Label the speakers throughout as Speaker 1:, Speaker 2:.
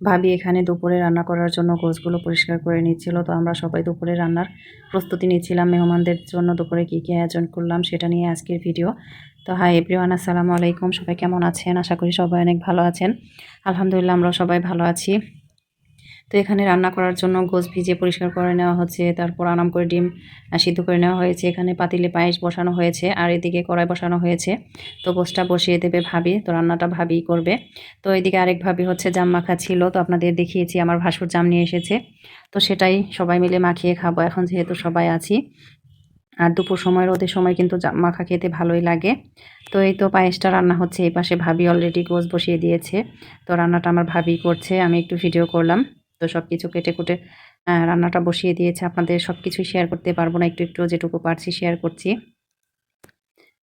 Speaker 1: ভাবি এখানে দুপুরে রান্না করার জন্য গোছগুলো পরিষ্কার করে নিচ্ছিল, তো আমরা সবাই দুপুরে রান্নার প্রস্তুতি নিচ্ছিলাম। মেহমানদের জন্য দুপুরে কী কী আয়োজন করলাম সেটা নিয়ে আজকের ভিডিও তো হাই এভরিওয়ান আসসালামু আলাইকুম। সবাই কেমন আছেন? আশা করি সবাই অনেক ভালো আছেন। আলহামদুলিল্লাহ, আমরা সবাই ভালো আছি। তো এখানে রান্না করার জন্য গোছ ভিজে পরিষ্কার করে নেওয়া হচ্ছে, তারপর আরাম করে ডিম সিদ্ধ করে নেওয়া হয়েছে। এখানে পাতিলে পায়েস বসানো হয়েছে আর এদিকে কড়াই বসানো হয়েছে। তো গোছটা বসিয়ে দেবে ভাবি, তো রান্নাটা ভাবি করবে। তো এদিকে আরেক ভাবি হচ্ছে জাম মাখা ছিল, তো আপনাদের দেখিয়েছি আমার ভাসুর জাম নিয়ে এসেছে। তো সেটাই সবাই মিলে মাখিয়ে খাব, এখন যেহেতু সবাই আছি। আর দুপুর সময়, রোদের সময় কিন্তু মাখা খেতে ভালোই লাগে। তো এই তো পায়েসটা রান্না হচ্ছে, এই পাশে ভাবি অলরেডি গোছ বসিয়ে দিয়েছে। তো রান্নাটা আমার ভাবি করছে, আমি একটু ভিডিও করলাম। তো সব কিছু কেটে কুটে রান্নাটা বসিয়ে দিয়েছে। আপনাদের সব কিছুই শেয়ার করতে পারব না, একটু একটু যেটুকু পারছি শেয়ার করছি।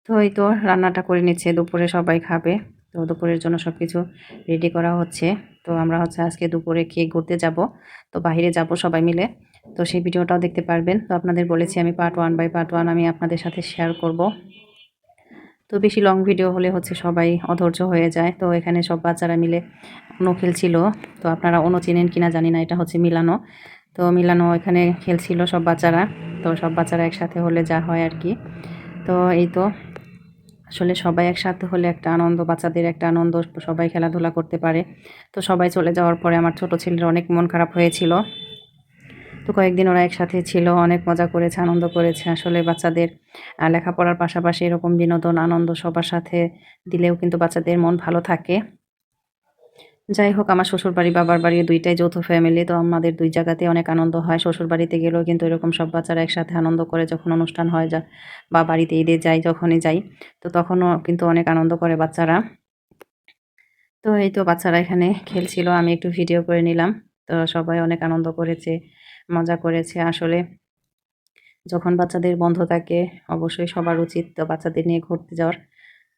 Speaker 1: তো এই তো রান্নাটা করে নিচ্ছে, দুপুরে সবাই খাবে। তো দুপুরের জন্য সব কিছু রেডি করা হচ্ছে। তো আমরা হচ্ছে আজকে দুপুরে খেয়ে ঘুরতে যাব। তো বাহিরে যাব সবাই মিলে। তো সেই ভিডিওটাও দেখতে পারবেন। তো আপনাদের বলেছি আমি part one by part one আমি আপনাদের সাথে শেয়ার করব। তো বেশি লং ভিডিও হলে হচ্ছে সবাই অধৈর্য হয়ে যায়। তো এখানে সব বাচ্চারা মিলে অনু খেলছিল তো আপনারা অনু চেনেন কিনা জানি না, এটা হচ্ছে মিলানো। তো মিলানো এখানে খেলছিল সব বাচ্চারা। তো সব বাচ্চারা একসাথে হলে যা হয় আর কি। তো এই তো আসলে সবাই একসাথে হলে একটা আনন্দ, বাচ্চাদের একটা আনন্দ, সবাই খেলাধুলা করতে পারে। তো সবাই চলে যাওয়ার পরে আমার ছোট ছেলের অনেক মন খারাপ হয়েছিল। তো কয়েকদিন ওরা একসাথে ছিল, অনেক মজা করেছে, আনন্দ করেছে। আসলে বাচ্চাদের লেখাপড়ার পাশাপাশি এরকম বিনোদন, আনন্দ সবার সাথে দিলেও কিন্তু বাচ্চাদের মন ভালো থাকে। যাই হোক, আমার শ্বশুরবাড়ি, বাবার বাড়ি দুইটাই যৌথ ফ্যামিলি তো আমাদের দুই জায়গাতে অনেক আনন্দ হয়। শ্বশুর বাড়িতে গেলেও কিন্তু এরকম সব বাচ্চারা একসাথে আনন্দ করে, যখন অনুষ্ঠান হয় যা, বা বাড়িতে ঈদে যাই, যখনই যাই, তো তখনও কিন্তু অনেক আনন্দ করে বাচ্চারা। তো এই তো বাচ্চারা এখানে খেলছিল, আমি একটু ভিডিও করে নিলাম। তো সবাই অনেক আনন্দ করেছে। মজা করেছে। আসলে যখন বাচ্চাদের বন্ধ থাকে, অবশ্যই সবার উচিত তো বাচ্চাদের নিয়ে ঘুরতে যাওয়ার।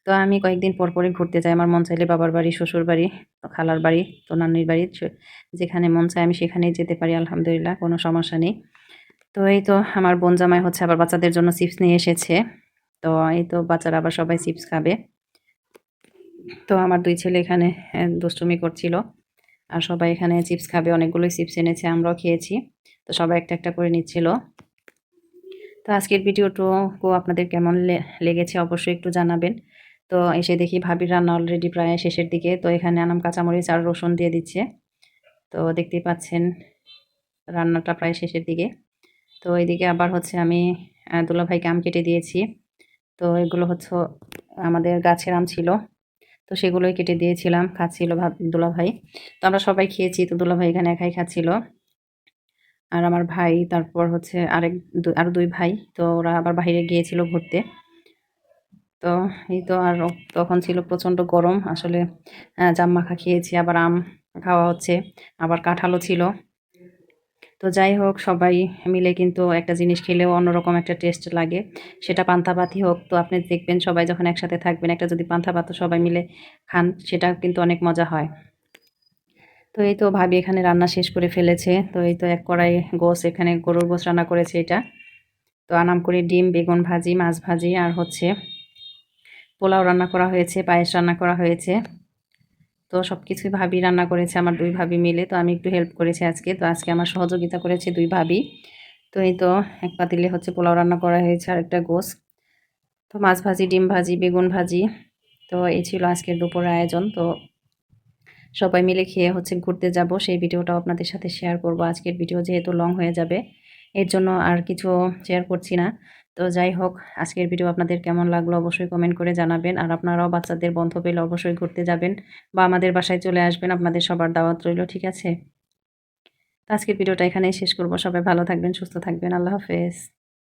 Speaker 1: তো আমি কয়েকদিন পর পরই ঘুরতে যাই। আমার মন চাইলে বাবার বাড়ি, শ্বশুর বাড়ি, তো খালার বাড়ি, তো নানির বাড়ি যেখানে মন চায় আমি সেখানেই যেতে পারি, আলহামদুলিল্লাহ, কোনো সমস্যা নেই। তো এই তো আমার বোন জামাই হচ্ছে, আবার বাচ্চাদের জন্য চিপস নিয়ে এসেছে। তো এই তো বাচ্চারা আবার সবাই চিপস খাবে। তো আমার দুই ছেলে এখানে দুষ্টুমি করছিল। আর সবাই এখানে চিপস খাবে। অনেকগুলোই চিপস এনেছে, আমরাও খেয়েছি। তো সবাই একটা একটা করে নিচ্ছিল। তো আজকের ভিডিওটুকু আপনাদের কেমন লেগেছে অবশ্যই একটু জানাবেন। তো এসে দেখি ভাবির রান্না অলরেডি প্রায় শেষের দিকে। তো এখানে আনাম কাঁচামরিচ আর রসুন দিয়ে দিচ্ছে। তো দেখতেই পাচ্ছেন রান্নাটা প্রায় শেষের দিকে। তো এইদিকে আবার হচ্ছে আমি দুলাভাইকে আম কেটে দিয়েছি। তো এগুলো হচ্ছে আমাদের গাছের আম ছিল। তো সেগুলোই কেটে দিয়েছিলাম, খাচ্ছিল ভাব, দুলাভাই। তো আমরা সবাই খেয়েছি, তো দুলাভাই এখানে একাই খাচ্ছিল। আর আমার ভাই, তারপর হচ্ছে আরেক আরও দুই ভাই, তো ওরা আবার বাইরে গিয়েছিল ঘুরতে। তো এই তো আর তখন ছিল প্রচণ্ড গরম, আসলে জাম মাখা খেয়েছি, আবার আম খাওয়া হচ্ছে, আবার কাঁঠালও ছিল। তো যাই হোক, সবাই মিলে কিন্তু একটা জিনিস খেলেও অন্যরকম একটা টেস্ট লাগে। সেটা পান্তা পাতি হোক, তো আপনি দেখবেন সবাই যখন একসাথে থাকবেন, একটা যদি পান্তা পাতো সবাই মিলে খান, সেটা কিন্তু অনেক মজা হয়। তো এই তো ভাবি এখানে রান্না শেষ করে ফেলেছে, তো এই তো এক কড়াই গোস এখানে, গরুর গোস রান্না করেছে এটা। তো আনাম করে ডিম, বেগুন ভাজি, মাছ ভাজি, আর হচ্ছে পোলাও রান্না করা হয়েছে, পায়েস রান্না করা হয়েছে। তো সব কিছুই ভাবি রান্না করেছে, আমার দুই ভাবি মিলে। তো আমি একটু হেল্প করেছি আজকে। তো আজকে আমার সহযোগিতা করেছে দুই ভাবি। তো এই তো এক পাতিলে হচ্ছে পোলাও রান্না করা হয়েছে আর একটা গোস তো মাছ ভাজি, ডিম ভাজি, বেগুন ভাজি। তো এই ছিল আজকের দুপুরের আয়োজন। তো সবাই মিলে খেয়ে হচ্ছে ঘুরতে যাব। সেই ভিডিওটাও আপনাদের সাথে শেয়ার করব। আজকের ভিডিও যেহেতু লং হয়ে যাবে, এর জন্য আর কিছু শেয়ার করছি না। তো যাই হোক, আজকের ভিডিও আপনাদের কেমন লাগল অবশ্যই কমেন্ট করে জানাবেন। আর আপনারাও বাচ্চাদের বন্ধ পেলে অবশ্যই ঘুরতে যাবেন বা আমাদের বাসায় চলে আসবেন, আপনাদের সবার দাওয়াত রইল, ঠিক আছে? আজকের ভিডিওটা এখানেই শেষ করব। সবাই ভালো থাকবেন, সুস্থ থাকবেন। আল্লাহ হাফেজ।